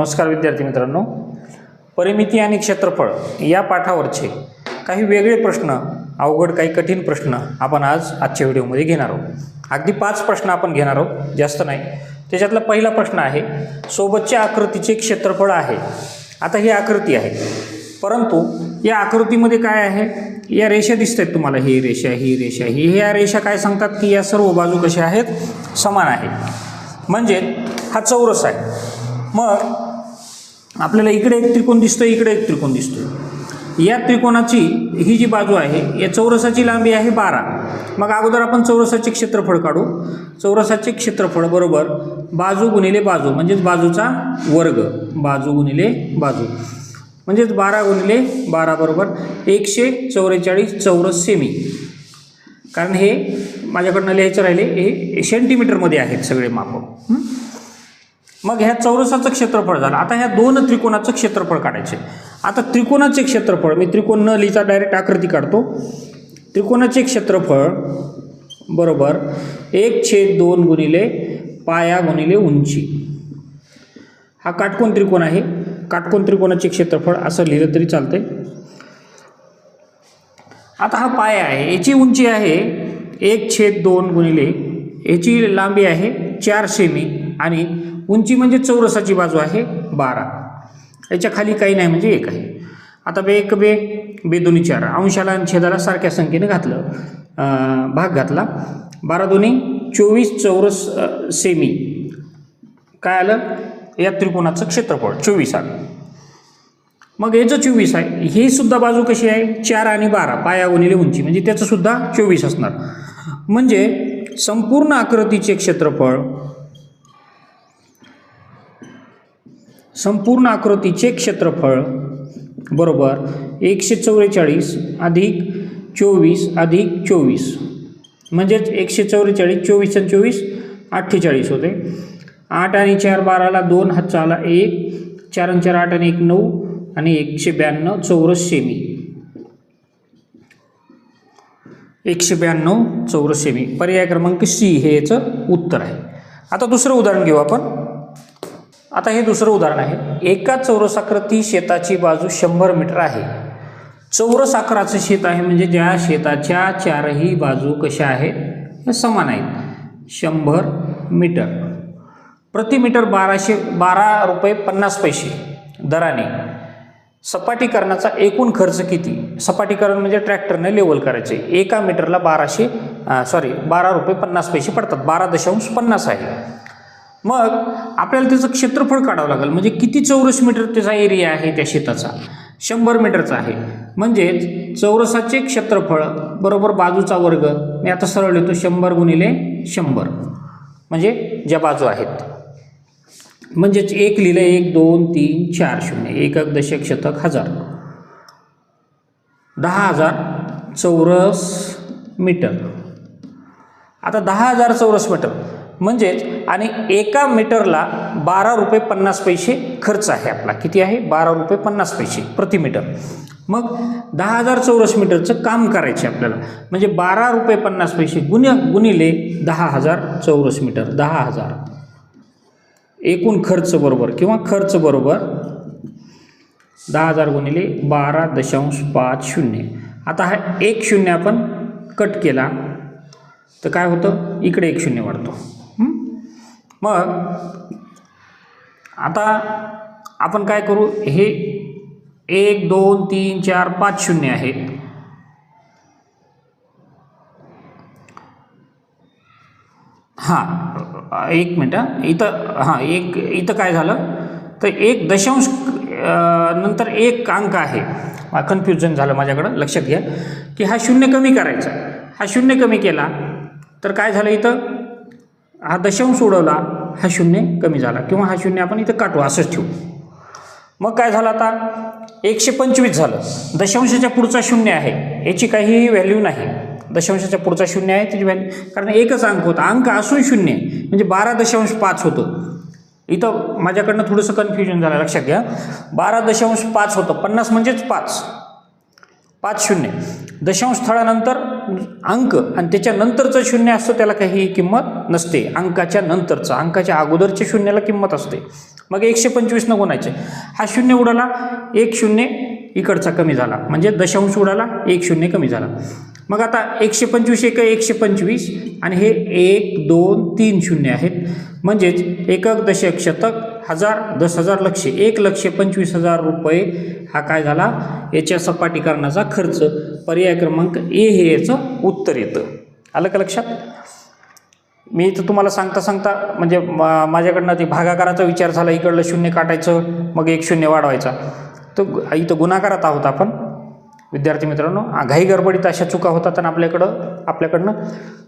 नमस्कार विद्यार्थी मित्रांनो. परिमिती आणि क्षेत्रफळ या पाठावरचे काही वेगळे प्रश्न अवघड काही कठीण प्रश्न आपण आज आजच्या व्हिडिओमध्ये घेणार आहोत. अगदी पाच प्रश्न आपण घेणार आहोत जास्त नाही. त्याच्यातला पहिला प्रश्न आहे सोबतच्या आकृतीचे क्षेत्रफळ आहे. आता ही आकृती आहे. परंतु या आकृतीमध्ये काय आहे? या रेषा दिसत आहेत तुम्हाला. ही रेषा ही रेषा ही ह्या रेषा काय सांगतात की या सर्व बाजू कशा आहेत? समान आहेत. म्हणजे हा चौरस आहे. मग आपल्याला इकडे एक त्रिकोण दिसतो इकडे एक त्रिकोण दिसतो या त्रिकोणाची ही जी बाजू आहे या चौरसाची लांबी आहे बारा. मग अगोदर आपण चौरसाचे क्षेत्रफळ काढू. चौरसाचे क्षेत्रफळ बरोबर बाजू गुणिले बाजू म्हणजेच बाजूचा वर्ग. बाजू गुणिले बाजू. म्हणजेच बारा गुणिले बारा बरोबर एकशे चौवेचाळीस चौरस सेमी. कारण हे माझ्याकडनं लिहायचं राहिले हे सेंटीमीटरमध्ये आहेत सगळे माप. मग ह्या चौरसाचं क्षेत्रफळ झालं. आता ह्या दोन त्रिकोणाचं क्षेत्रफळ काढायचे. आता त्रिकोणाचे क्षेत्रफळ मी त्रिकोण न लिहिता डायरेक्ट आकृती काढतो. त्रिकोणाचे क्षेत्रफळ बरोबर एक छेद दोन गुणिले पाया गुणिले उंची. हा काटकोण त्रिकोण आहे. काटकोण त्रिकोणाचे क्षेत्रफळ असं लिहिलं तरी चालतंय. आता हा पाया आहे. याची उंची आहे एक छेद दोन गुणिले याची लांबी आहे चार सेमी आणि उंची म्हणजे चौरसाची बाजू आहे बारा. याच्या खाली काही नाही म्हणजे एक आहे. आता बे एक बे बे दोन्ही चार. अंशाला आणि छेदाला सारख्या संख्येने घातलं. भाग घातला. बारा दोन्ही चोवीस चौरस सेमी काय आलं? या त्रिकोणाचं क्षेत्रफळ चोवीस आलं. मग याचं चोवीस आहे ही सुद्धा बाजू कशी आहे? चार आणि बारा पाया गुणिले उंची. म्हणजे त्याचं सुद्धा चोवीस असणार. म्हणजे संपूर्ण आकृतीचे क्षेत्रफळ संपूर्ण आकृतीचे क्षेत्रफळ बरोबर एकशे चौवेचाळीस अधिक चोवीस अधिक चोवीस. म्हणजेच एकशे चौवेचाळीस चोवीस आणि चोवीस अठ्ठेचाळीस होते. आठ आणि चार बाराला दोन हजाराला एक. चार आणि चार आठ आणि एक नऊ. आणि एकशे ब्याण्णव चौरस सेमी. एकशे ब्याण्णव चौरस सेमी. पर्याय क्रमांक सी हे याचं उत्तर आहे. आता दुसरं उदाहरण घेऊ आपण. आता हे दुसरं उदाहरण आहे. एका चौरसाकृती शेताची बाजू शंभर मीटर आहे. चौरस आकाराचं शेत आहे म्हणजे ज्या शेताच्या चारही बाजू कशा आहेत? समान आहेत. शंभर मीटर. प्रति मीटर बाराशे बारा रुपये पन्नास पैसे दराने. सपाटीकरणाचा एकूण खर्च किती? सपाटीकरण म्हणजे ट्रॅक्टरने लेवल करायचे. एका मीटरला बाराशे सॉरी बारा रुपये पन्नास पैसे पडतात. बारा दशांश पन्नास आहे. मग आपल्याला त्याचं क्षेत्रफळ काढावं लागेल. म्हणजे किती चौरस मीटर त्याचा एरिया आहे त्या शेताचा? शंभर मीटरचा आहे. म्हणजेच चौरसाचे क्षेत्रफळ बरोबर बाजूचा वर्ग. मी आता सरळ लिहितो शंभर गुणिले शंभर. म्हणजे ज्या बाजू आहेत. म्हणजेच एक लिहिलं एक दोन तीन चार शून्य. एकक दशक शतक हजार. दहा हजार चौरस मीटर. आता दहा हजार चौरस मीटर. म्हणजेच आणि एका मीटरला बारा रुपये पन्नास पैसे खर्च आहे आपला. किती आहे? बारा रुपये पन्नास पैसे प्रति मीटर. मग दहा हजार चौरस मीटरचं काम करायचे आपल्याला. म्हणजे बारा रुपये पन्नास पैसे गुण गुणिले दहा हजार चौरस मीटर. दहा हजार. एकूण खर्च बरोबर किंवा खर्च बरोबर दहा हजार गुणिले बारा दशांश पाच शून्य. आता हा एक शून्य आपण कट केला. तर काय होतं? इकडे एक शून्य वाढतो. मग आता आपण काय करू? हे एक दोन तीन चार पाच शून्य आहेत हां. एक मिनटं हां. इथं हां एक इथं काय झालं? तर एक दशांश नंतर एक अंक आहे. कन्फ्युजन झालं माझ्याकडं. लक्षात घ्या. की हा शून्य कमी करायचा. हा शून्य कमी केला तर काय झालं इथं? हा दशांश उडवला हा शून्य कमी झाला किंवा हा शून्य आपण इथं काटू असंच ठेवू. मग काय झालं आता? एकशे पंचवीस झालं. दशांशाच्या पुढचा शून्य आहे. याची काही व्हॅल्यू नाही. दशांशाच्या पुढचा शून्य आहे त्याची व्हॅल्यू कारण एकच अंक होता. अंक असून शून्य म्हणजे बारा दशांश पाच होतं. इथं माझ्याकडनं थोडंसं कन्फ्युजन झालं लक्षात घ्या. बारा दशांश पाच होतं. पन्नास म्हणजेच पाच. पाच शून्य. दशांश स्थळानंतर अंक. आणि त्याच्यानंतरचं शून्य असतं त्याला काही किंमत नसते. अंकाच्या नंतरचं अंकाच्या अगोदरच्या शून्याला किंमत असते. मग एकशे पंचवीसनं गुणायचे. हा शून्य उडाला एक शून्य इकडचा कमी झाला. म्हणजे दशांश उडाला एक शून्य कमी झाला. मग आता एकशे पंचवीस एक एकशे पंचवीस आणि हे एक दोन तीन शून्य आहेत. म्हणजेच एकक दशक शतक हजार दस हजार लक्ष एक लक्ष पंचवीस हजार रुपये हा काय झाला? याच्या सपाटीकरणाचा खर्च. पर्याय क्रमांक ए हे याचं उत्तर येतं. आलं का लक्षात? मी इथं तुम्हाला सांगता सांगता म्हणजे मा- माझ्याकडनं ते भागाकाराचा विचार झाला इकडलं शून्य काटायचं मग एक शून्य वाढवायचा. तर इथं गुणाकारात आहोत आपण. विद्यार्थी मित्रांनो आघाई घाई गडबडीत अशा चुका होतात आणि आपल्याकडं आपल्याकडनं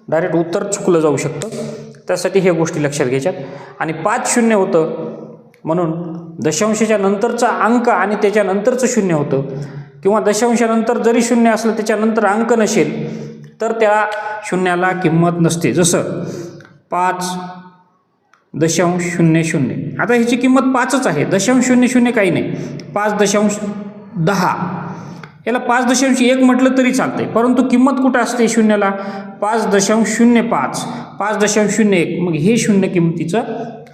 डायरेक्ट उत्तर चुकलं जाऊ शकतं. त्यासाठी ह्या गोष्टी लक्षात घ्यायच्यात. आणि पाच शून्य होतं म्हणून दशांशाच्या नंतरचा अंक आणि त्याच्यानंतरचं शून्य होतं. किंवा दशांशानंतर जरी शून्य असलं त्याच्यानंतर अंक नसेल तर त्या शून्याला किंमत नसते. जसं पाच दशांश शून्य शून्य. आता ह्याची किंमत पाचच आहे. दशांश शून्य शून्य काही नाही. पाच दशांश दहा. याला पाच दशांश एक म्हटलं तरी चालतंय. परंतु किंमत कुठं असते शून्याला? पाच दशांश शून्य पाच. पाच दशांश शून्य एक. मग हे शून्य किंमतीचं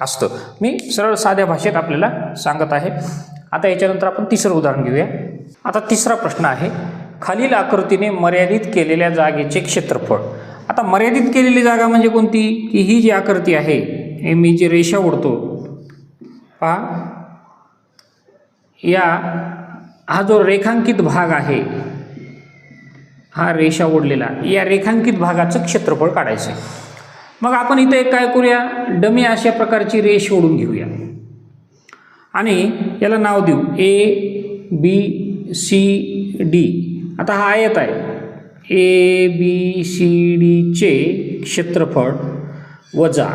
असतं. मी सरळ साध्या भाषेत आपल्याला सांगत आहे. आता याच्यानंतर आपण तिसरं उदाहरण घेऊया. आता तिसरा प्रश्न आहे. खालील आकृतीने मर्यादित केलेल्या जागेचे क्षेत्रफळ. आता मर्यादित केलेली जागा म्हणजे कोणती? की ही जी आकृती आहे हे मी जी रेषा ओढतो पहा. या हा जो रेखांकित भाग आहे हा रेषा ओढलेला या रेखांकित भागाचं क्षेत्रफळ काढायचं आहे मग आपण इथं एक काय करूया? डमी अशा प्रकारची रेष ओढून घेऊया. आणि याला नाव देऊ. ए बी सी डी आता हा आयत आहे. ए बी सी डीचे क्षेत्रफळ वजा.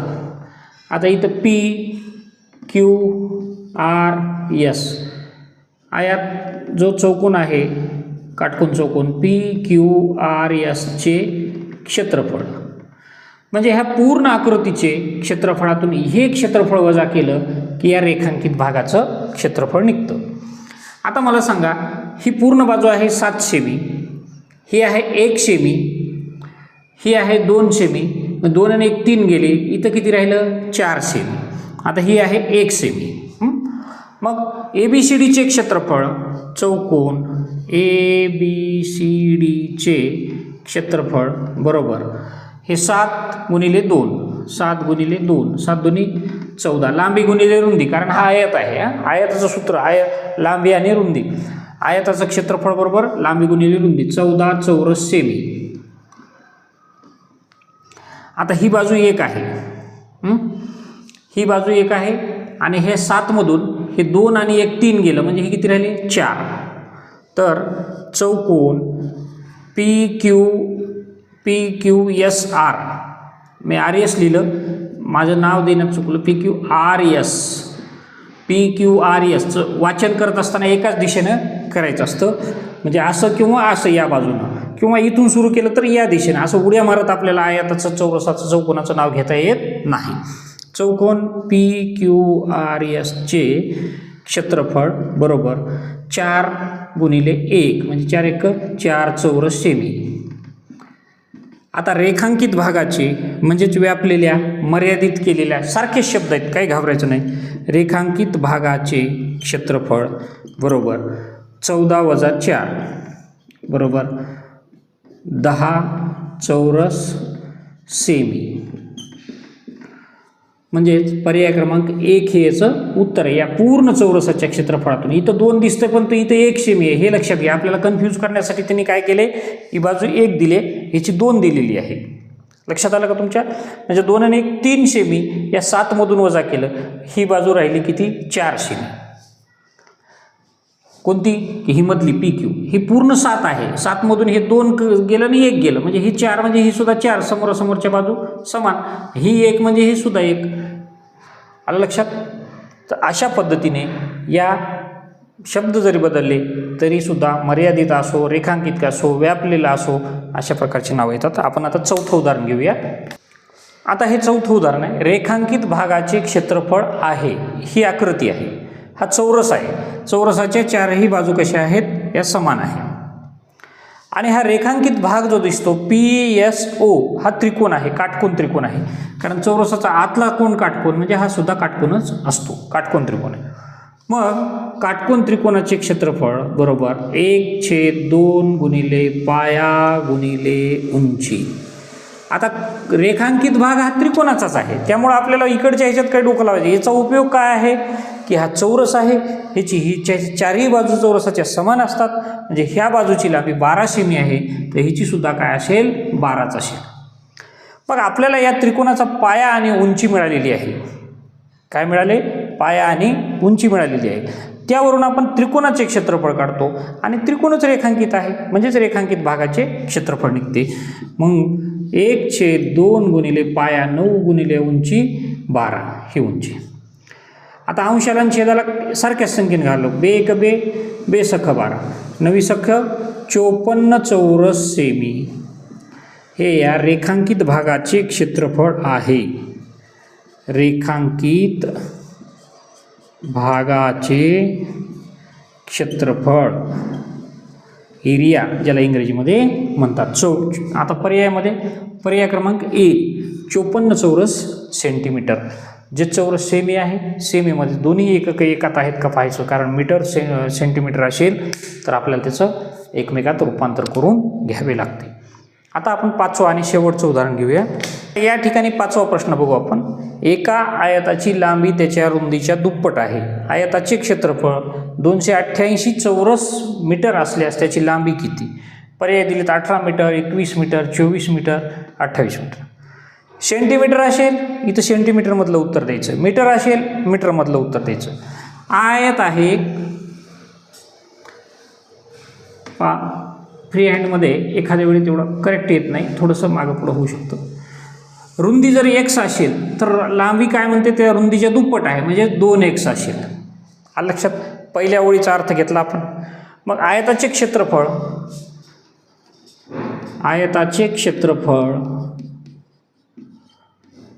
आता इथं पी क्यू आर एस आयात जो चौकोन आहे काटकोन चौकोन पी क्यू आर एसचे क्षेत्रफळ. म्हणजे ह्या पूर्ण आकृतीचे क्षेत्रफळातून हे क्षेत्रफळ वजा केलं की या रेखांकित भागाचं क्षेत्रफळ निघतं. आता मला सांगा ही पूर्ण बाजू आहे सात सेमी ही आहे एक सेमी ही आहे दोन सेमी मग दोन आणि एक तीन गेले इथं किती राहिलं? चार सेमी. आता ही आहे एक सेमी. मग ए बी सी डीचे क्षेत्रफळ चौकोन ए बी सी डीचे क्षेत्रफळ बरोबर. हे सात गुणिले दोन सात गुणिले दोन सात दोन्ही चौदा. लांबी गुणिले रुंदी कारण हा आयत आहे आयताचं सूत्र आय लांबी आणि रुंदी. आयताचं क्षेत्रफळ बरोबर लांबी गुणिले रुंदी चौदा चौरस सेमी. आता ही बाजू एक आहे. ही बाजू एक आहे आणि हे सातमधून हे दोन आणि एक तीन गेलं म्हणजे हे किती राहिले? चार. तर चौकोन P Q P Q S R मी आर एस लिहिलं. माझं नाव देण्यात चुकलं. P Q R S P Q R एसचं वाचन करत असताना एकाच दिशेनं करायचं असतं. म्हणजे असं किंवा असं या बाजूनं. किंवा इथून सुरू केलं तर या दिशेनं. असं उड्या मारत आपल्याला आयाताचं चौरसाचं चौकोनाचं नाव घेता येत नाही. चौकोन पी क्यू आर एसचे क्षेत्रफळ बरोबर चार गुणिले एक म्हणजे चार एक चार चौरस सेमी. आता रेखांकित भागाचे म्हणजेच व्यापलेल्या मर्यादित केलेल्या सारखे शब्द आहेत काही घाबरायचं नाही. रेखांकित भागाचे क्षेत्रफळ बरोबर चौदा वजा चार बरोबर दहा चौरस सेमी. म्हणजेच पर्याय क्रमांक एक हे याचं उत्तर आहे. या पूर्ण चौरसाच्या क्षेत्रफळातून. इथं दोन दिसतं पण तो इथं एक शेमी आहे. हे लक्षात घ्या. आपल्याला कन्फ्यूज करण्यासाठी त्यांनी काय केले ही बाजू एक दिले ह्याची दोन दिलेली आहे. लक्षात आलं का तुमच्या? म्हणजे दोन आणि एक तीन शेमी या सातमधून वजा केलं. ही बाजू राहिली किती? चार शेमी कोणती? की ही पी क्यू ही पूर्ण सात आहे. सातमधून हे दोन क- गेलं आणि एक गेलं. म्हणजे ही चार म्हणजे ही सुद्धा चार समोरासमोरच्या बाजू समान. ही एक म्हणजे ही सुद्धा एक. आलं लक्षात? तर अशा पद्धतीने या शब्द जरी बदलले तरीसुद्धा मर्यादित असो रेखांकित असो व्यापलेला असो अशा प्रकारची नावं येतात. आपण आता चौथं उदाहरण घेऊया. आता हे चौथं उदाहरण आहे. रेखांकित भागाचे क्षेत्रफळ आहे. ही आकृती आहे. हा चौरस आहे. चौरसाच्या चारही बाजू कशा आहेत? या समान आहे. आणि हा रेखांकित भाग जो दिसतो पी एस ओ हा त्रिकोण आहे काटकोन त्रिकोण आहे. कारण चौरसाचा आतला कोण काटकोन म्हणजे हा सुद्धा काटकोनच असतो. काटकोन त्रिकोण आहे. मग काटकोण त्रिकोणाचे क्षेत्रफळ बरोबर एक छेद दोन गुणिले पाया गुणिले उंची. आता रेखांकित भाग हा त्रिकोणाचाच आहे. त्यामुळे आपल्याला इकडच्या ह्याच्यात काही डोकं लावायचं याचा उपयोग काय आहे? की हा चौरस आहे. ह्याची ही चा चारही बाजू चौरसाच्या समान असतात. म्हणजे ह्या बाजूची लांबी बारा सेमी आहे. तर ह्याचीसुद्धा सुद्धा काय असेल? बाराच असेल. मग आपल्याला या त्रिकोणाचा पाया आणि उंची मिळालेली आहे. काय मिळाले? पाया आणि उंची मिळालेली आहे. त्यावरून आपण त्रिकोणाचे क्षेत्रफळ काढतो आणि त्रिकोणच रेखांकित आहे. म्हणजेच रेखांकित भागाचे क्षेत्रफळ निघते. मग एक छेद दोन गुणिले पाया नऊ गुणिले उंची बारा. ही उंची. आता अंशाला आणि छेदाला सारख्याच संख्येने घाललो. बे एक बे बे सख बारा. नवी सख चोपन्न चौरस सेमी. हे या रेखांकित भागाचे क्षेत्रफळ आहे. रेखांकित भागाचे क्षेत्रफळ. एरिया ज्याला इंग्रजीमध्ये म्हणतात. चौ आता पर्यायामध्ये पर्याय क्रमांक ए चोपन्न चौरस सेंटीमीटर. जे चौरस सेमी आहे सेमीमध्ये दोन्ही एकक एकात आहेत का पाहायचं? कारण मीटर से सेंटीमीटर असेल तर आपल्याला त्याचं एकमेकात रूपांतर करून घ्यावे लागते. आता आपण पाचवं आणि शेवटचं उदाहरण घेऊया. या ठिकाणी पाचवा प्रश्न बघू आपण. एका आयताची लांबी त्याच्या रुंदीच्या दुप्पट आहे. आयताचे क्षेत्रफळ दोनशे अठ्ठ्याऐंशी चौरस मीटर असल्यास त्याची लांबी किती? पर्याय दिलेत अठरा मीटर एकवीस मीटर चोवीस मीटर अठ्ठावीस मीटर. सेंटीमीटर असेल इथं सेंटीमीटरमधलं उत्तर द्यायचं. मीटर असेल मीटरमधलं उत्तर द्यायचं. आयत आहे पा फ्री हँडमध्ये एखाद्या वेळी तेवढं करेक्ट येत नाही थोडंसं मागं पुढं होऊ शकतं. रुंदी जर एक्स असेल तर लांबी काय म्हणते त्या रुंदीच्या दुप्पट आहे म्हणजे दोन एक्स असेल. आलं लक्षात पहिल्या ओळीचा अर्थ घेतला आपण. मग आयताचे क्षेत्रफळ आयताचे क्षेत्रफळ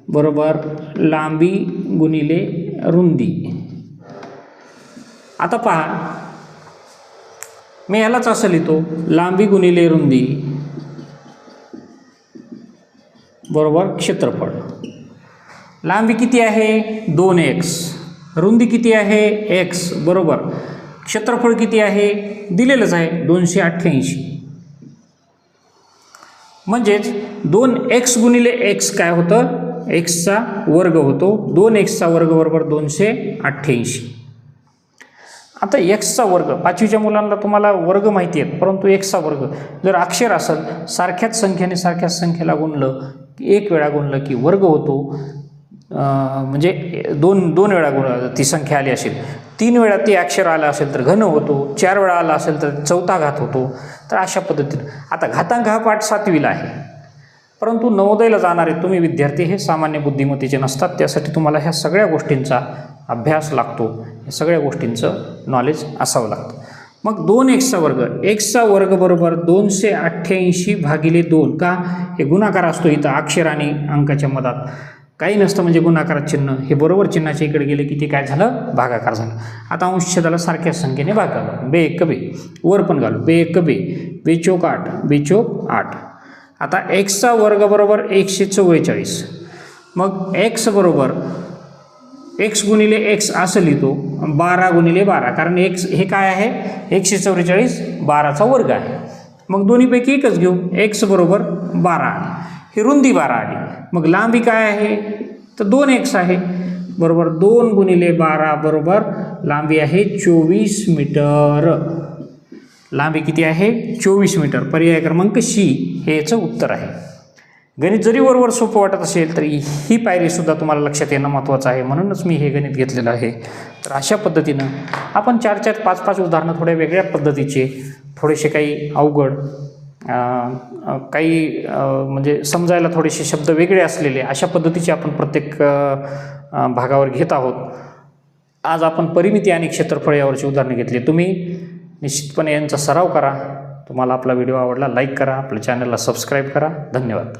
बरोबर लांबी गुणिले रुंदी. आता पहा मी ह्यालाच असं लिहितो लांबी गुणिले रुंदी. बरोबर क्षेत्रफळ. लांबी किती आहे? दोन एक्स रुंदी किती आहे? एक्स बरोबर. क्षेत्रफळ किती आहे? दिलेलंच आहे दोनशे अठ्ठ्याऐंशी. म्हणजेच दोन एक्स गुणिले एक्स काय होतं? एक्सचा वर्ग होतो. दोन एक्सचा वर्ग बरोबर दोनशे अठ्ठ्याऐंशी. आता एक्सचा वर्ग पाचवीच्या मुलांना तुम्हाला वर्ग माहिती आहेत परंतु एक्सचा वर्ग जर अक्षर असेल सारख्याच संख्येने सारख्याच संख्येला गुणलं एक वेळा गुणलं की वर्ग होतो. म्हणजे दोन दोन वेळा गुण ती संख्या आली असेल. तीन वेळा ती अक्षर आलं असेल तर घन होतो. चार वेळा आला असेल तर चौथा घात होतो. तर अशा पद्धतीनं. आता घातांक हा पाठ सातवीला आहे. परंतु नवोदयला जाणारे तुम्ही विद्यार्थी हे सामान्य बुद्धिमत्तेचे नसतात. त्यासाठी तुम्हाला ह्या सगळ्या गोष्टींचा अभ्यास लागतो. या सगळ्या गोष्टींचं नॉलेज असावं लागतं. मग दोन एक्सचा वर्ग. एक्सचा वर्ग बरोबर दोनशे अठ्ठ्याऐंशी भागिले दोन का? हे गुणाकार असतो इथं अक्षर आणि अंकाच्या मधात. काही नसतं म्हणजे गुणाकारात चिन्ह. हे बरोबर चिन्हाच्या इकडे गेले की ते काय झालं? भागाकार झालं. आता अंशदाला सारख्या संख्येने भागावं बे एक बे. वर पण घालू. बे एक बे. बेचोक आठ. बेचोक आठ. आता एक्सचा वर्ग बरोबर एकशे चव्वेचाळीस. मग एक्स बरोबर एक्स गुणिले एक्स असं लिहितो बारा गुणिले बारा. कारण एक्स हे काय आहे? एकशे चव्वेचाळीस बाराचा वर्ग आहे. मग दोन्हीपैकी एकच घेऊ. एक्स बरोबर बारा आली. ही रुंदी बारा आली. मग लांबी काय आहे? तर दोन एक्स आहे. बरोबर दोन गुणिले बारा बरोबर लांबी आहे चोवीस मीटर. लांबी किती आहे? चोवीस मीटर. पर्याय क्रमांक शी हे याचं उत्तर आहे. गणित जरी वरवर सोपं वाटत असेल तरी ही पायरीसुद्धा तुम्हाला लक्षात येणं महत्त्वाचं आहे. म्हणूनच मी हे गणित घेतलेलं आहे. तर अशा पद्धतीनं आपण चार चार पाच पाच उदाहरणं थोड्या वेगळ्या पद्धतीचे थोडेसे काही अवघड काही म्हणजे समजायला थोडेसे शब्द वेगळे असलेले अशा पद्धतीचे आपण प्रत्येक भागावर घेत आहोत. आज आपण परिमिती आणि क्षेत्रफळ यावरची उदाहरणं घेतली. तुम्ही निश्चितपणे यांचा सराव करा. तुम्हाला आपला व्हिडिओ आवडला लाईक करा. आपल्या चॅनलला सबस्क्राईब करा. धन्यवाद.